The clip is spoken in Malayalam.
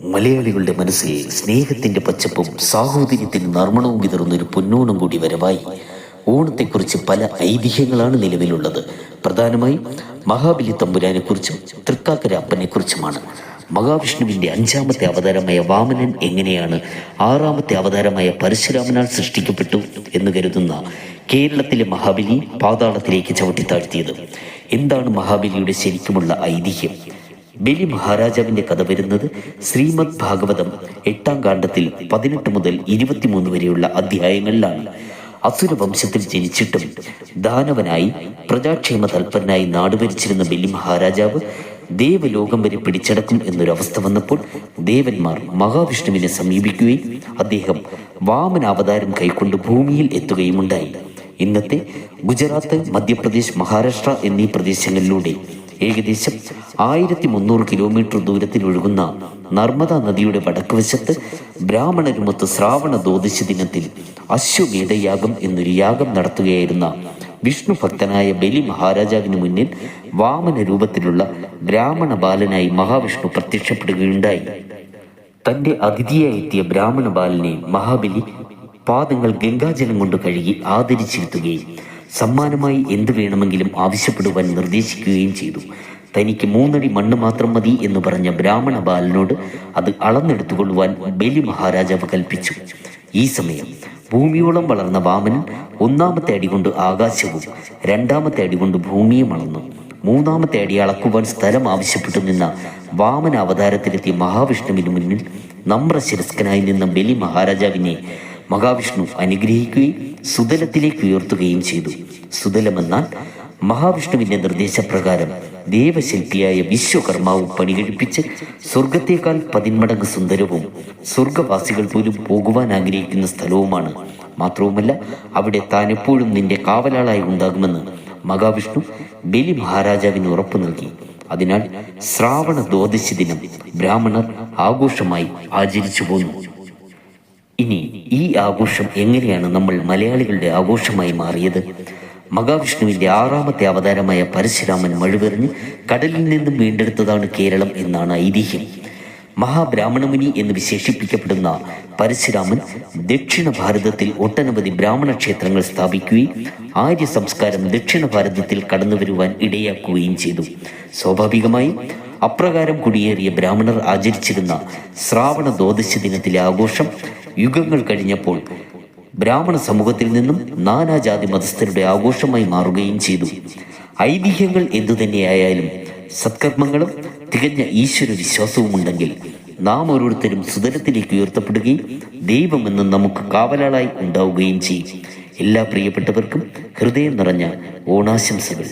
മലയാളികളുടെ മനസ്സിൽ സ്നേഹത്തിന്റെ പച്ചപ്പും സാഹോദര്യത്തിന്റെ നർമ്മണവും വിതറുന്ന ഒരു പൊന്നോണം കൂടി വരവായി. ഓണത്തെക്കുറിച്ച് പല ഐതിഹ്യങ്ങളാണ് നിലവിലുള്ളത്. പ്രധാനമായും മഹാബലി തമ്പുരാനെ കുറിച്ചും തൃക്കാക്കര അപ്പനെ കുറിച്ചുമാണ് മഹാവിഷ്ണുവിന്റെ അഞ്ചാമത്തെ അവതാരമായ വാമനൻ എങ്ങനെയാണ് ആറാമത്തെ അവതാരമായ പരശുരാമനാൽ സൃഷ്ടിക്കപ്പെട്ടു എന്ന് കരുതുന്ന കേരളത്തിലെ മഹാബലി പാതാളത്തിലേക്ക് ചവിട്ടിത്താഴ്ത്തിയത്? എന്താണ് മഹാബലിയുടെ ശരിക്കുമുള്ള ഐതിഹ്യം? ബലി മഹാരാജാവിന്റെ കഥ വരുന്നത് ശ്രീമദ് ഭാഗവതം എട്ടാം കാണ്ഡത്തിൽ പതിനെട്ട് മുതൽ ഇരുപത്തിമൂന്ന് വരെയുള്ള അധ്യായങ്ങളിലാണ്. അസുര വംശത്തിൽ ജനിച്ചിട്ടും ദാനവനായി പ്രജാക്ഷേമ തൽപരനായി നാടുവരിച്ചിരുന്ന ബലി മഹാരാജാവ് ദേവലോകം വരെ പിടിച്ചടക്കും എന്നൊരവസ്ഥ വന്നപ്പോൾ ദേവന്മാർ മഹാവിഷ്ണുവിനെ സമീപിക്കുകയും അദ്ദേഹം വാമനാവതാരം കൈക്കൊണ്ട് ഭൂമിയിൽ എത്തുകയുമുണ്ടായി. ഇന്നത്തെ ഗുജറാത്ത് മധ്യപ്രദേശ് മഹാരാഷ്ട്ര എന്നീ പ്രദേശങ്ങളിലൂടെ ഏകദേശം ആയിരത്തി മുന്നൂറ് കിലോമീറ്റർ ദൂരത്തിൽ ഒഴുകുന്ന നർമ്മദ നദിയുടെ വടക്കുവശത്ത് ബ്രാഹ്മണരുമൊത്ത് ശ്രാവണ ദ്വാദശി ദിനത്തിൽ അശ്വമേധയാഗം എന്നൊരു യാഗം നടത്തുകയായിരുന്ന വിഷ്ണു ഭക്തനായ ബലി മഹാരാജാവിന് മുന്നിൽ വാമന രൂപത്തിലുള്ള ബ്രാഹ്മണ ബാലനായി മഹാവിഷ്ണു പ്രത്യക്ഷപ്പെടുകയുണ്ടായി. തന്റെ അതിഥിയായി എത്തിയ ബ്രാഹ്മണ ബാലനെ മഹാബലി പാദങ്ങൾ ഗംഗാജലം കൊണ്ട് കഴുകി ആദരിച്ചിരുത്തുകയും സമ്മാനമായി എന്ത് വേണമെങ്കിലും ആവശ്യപ്പെടുവാൻ നിർദ്ദേശിക്കുകയും ചെയ്തു. തനിക്ക് മൂന്നടി മണ്ണ് മാത്രം മതി എന്ന് പറഞ്ഞ ബ്രാഹ്മണ ബാലനോട് അത് അളന്നെടുത്തുകൊള്ളുവാൻ ബലി മഹാരാജാവ് കൽപ്പിച്ചു. ഈ സമയം ഭൂമിയോളം വളർന്ന വാമനൻ ഒന്നാമത്തെ അടി കൊണ്ട് ആകാശവും രണ്ടാമത്തെ അടി കൊണ്ട് ഭൂമിയും അളന്നു. മൂന്നാമത്തെ അടി അളക്കുവാൻ സ്ഥലം ആവശ്യപ്പെട്ടു നിന്ന വാമന അവതാരത്തിലെത്തിയ മഹാവിഷ്ണുവിന് മുന്നിൽ നമ്രശിരസ്കനായി നിന്ന ബലി മഹാരാജാവിനെ മഹാവിഷ്ണു അനുഗ്രഹിക്കുകയും സുതലത്തിലേക്ക് ഉയർത്തുകയും ചെയ്തു. സുതലമെന്നാൽ മഹാവിഷ്ണുവിന്റെ നിർദ്ദേശപ്രകാരം ദേവശില്പിയായ വിശ്വകർമാവ് പണികഴിപ്പിച്ച് സ്വർഗത്തേക്കാൾ പതിന്മടങ്ങ് സുന്ദരവും സ്വർഗവാസികൾ പോലും പോകുവാൻ ആഗ്രഹിക്കുന്ന സ്ഥലവുമാണ്. മാത്രവുമല്ല അവിടെ താൻ എപ്പോഴും നിന്റെ കാവലാളായി ഉണ്ടാകുമെന്ന് മഹാവിഷ്ണു ബലി മഹാരാജാവിന് ഉറപ്പു നൽകി. അതിനാൽ ശ്രാവണ ദ്വാദശി ദിനം ബ്രാഹ്മണർ ആഘോഷമായി ആചരിച്ചു പോന്നു ഇനി ഈ ആഘോഷം എങ്ങനെയാണ് നമ്മൾ മലയാളികളുടെ ആഘോഷമായി മാറിയത്? മഹാവിഷ്ണുവിന്റെ ആറാമത്തെ അവതാരമായ പരശുരാമൻ മഴുവെറിഞ്ഞ് കടലിൽ നിന്നും വീണ്ടെടുത്തതാണ് കേരളം എന്നാണ് ഐതിഹ്യം. മഹാബ്രാഹ്മണമുനി എന്ന് വിശേഷിപ്പിക്കപ്പെടുന്ന പരശുരാമൻ ദക്ഷിണ ഭാരതത്തിൽ ഒട്ടനവധി ബ്രാഹ്മണ ക്ഷേത്രങ്ങൾ സ്ഥാപിക്കുകയും ആര്യ സംസ്കാരം ദക്ഷിണ ഭാരതത്തിൽ കടന്നു വരുവാൻ ഇടയാക്കുകയും ചെയ്തു. സ്വാഭാവികമായി അപ്രകാരം കുടിയേറിയ ബ്രാഹ്മണർ ആചരിച്ചിരുന്ന ശ്രാവണ ദ്വാദശ ദിനത്തിലെ ആഘോഷം യുഗങ്ങൾ കഴിഞ്ഞപ്പോൾ ബ്രാഹ്മണ സമൂഹത്തിൽ നിന്നും നാനാജാതി മതസ്ഥരുടെ ആഘോഷമായി മാറുകയും ചെയ്തു. ഐതിഹ്യങ്ങൾ എന്തുതന്നെയായാലും സത്കർമ്മങ്ങളും തികഞ്ഞ ഈശ്വര വിശ്വാസവും ഉണ്ടെങ്കിൽ നാം ഓരോരുത്തരും സുതലത്തിലേക്ക് ഉയർത്തപ്പെടുകയും ദൈവമെന്ന് നമുക്ക് കാവലാളായി ഉണ്ടാവുകയും ചെയ്യും. എല്ലാ പ്രിയപ്പെട്ടവർക്കും ഹൃദയം നിറഞ്ഞ ഓണാശംസകൾ.